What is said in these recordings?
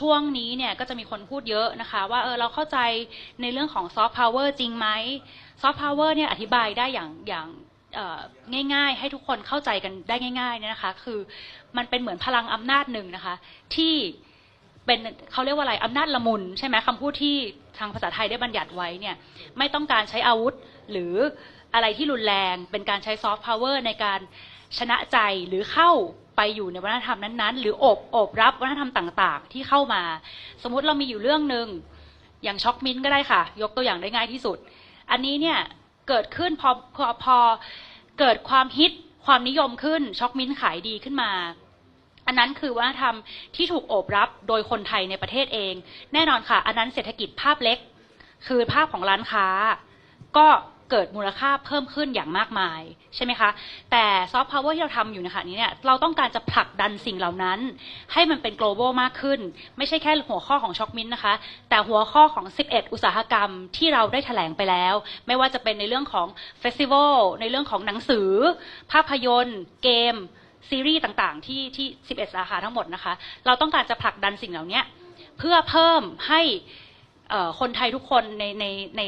ช่วงนี้เนี่ยก็จะมีคนพูดเยอะนะคะ ว่าเออเราเข้าใจในเรื่องของซอฟต์พาวเวอร์จริงไหมซอฟต์พาวเวอร์เนี่ยอธิบายได้อย่างอย่างง่ายๆ ให้ทุกคนเข้าใจกันได้ง่ายๆเนี่ยนะคะ คือมันเป็นเหมือนพลังอำนาจหนึ่งนะคะ ที่เป็นเขาเรียกว่าอะไรอำนาจละมุนใช่ไหมคำพูดที่ ทางภาษาไทยได้บัญญัติไว้เนี่ยไม่ต้องการใช้อาวุธหรืออะไรที่รุนแรงเป็นการใช้ซอฟต์พาวเวอร์ในการชนะใจหรือเข้าไปอยู่ในวัฒนธรรมนั้นๆ หรืออบอบรับวัฒนธรรมต่าง ๆ ที่เข้ามา สมมุติเรามีอยู่เรื่องหนึ่งอย่างช็อกมินท์ก็ได้ค่ะ ยกตัวอย่างได้ง่ายที่สุด อันนี้เนี่ยเกิดขึ้นพอพอพอเกิดความฮิตความนิยมขึ้นช็อกมินท์ขายดีขึ้นมา นนั้นคือวัฒนธรรมที่ถูกโอบรับโดยคนไทยในประเทศเอง แน่นอนค่ะ อันนั้นเศรษฐกิจภาพเล็ก คือภาพของร้านค้า ก็เกิดมูลค่าเพิ่มขึ้นอย่างมากมายใช่ไหมคะ แต่ซอฟต์พาวเวอร์ที่เราทำอยู่ในขณะนี้เนี่ยเราต้องการจะผลักดันสิ่งเหล่านั้น ให้มันเป็น global มากขึ้น ไม่ใช่แค่หัวข้อของช็อกมินนะคะ แต่หัวข้อของ 11 อุตสาหกรรมที่เราได้แถลงไปแล้ว ไม่ว่าจะเป็นในเรื่องของเฟสติวัลในเรื่องของหนังสือ ภาพยนตร์ เกม ซีรีส์ต่างๆ ที่ที่ 11 สาขาทั้งหมดนะคะ เราต้องการจะผลักดันสิ่งเหล่านี้เพื่อเพิ่มให้คนไทยทุกคนในในใน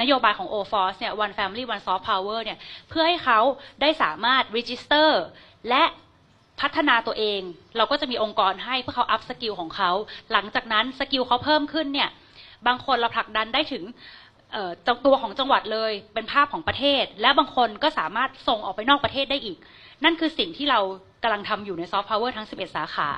นโยบายของ o f o r c e เนี่ย One Family One Soft Power เนี่ย เพื่อให้เขาได้สามารถ register และพัฒนาตัวเอง เราก็จะมีองค์กรให้เพื่อเขา up สกิลของเขา หลังจากนั้นสกิลเขาเพิ่มขึ้นเนี่ย บางคนเราผลักดันได้ถึง ตัวของจังหวัดเลยเป็นภาพของประเทศ และบางคนก็สามารถส่งออกไปนอกประเทศได้อีก นั่นคือสิ่งที่เรากำลังทำอยู่ในซอฟต์พาวเวอร์ทั้ง 11 สาขา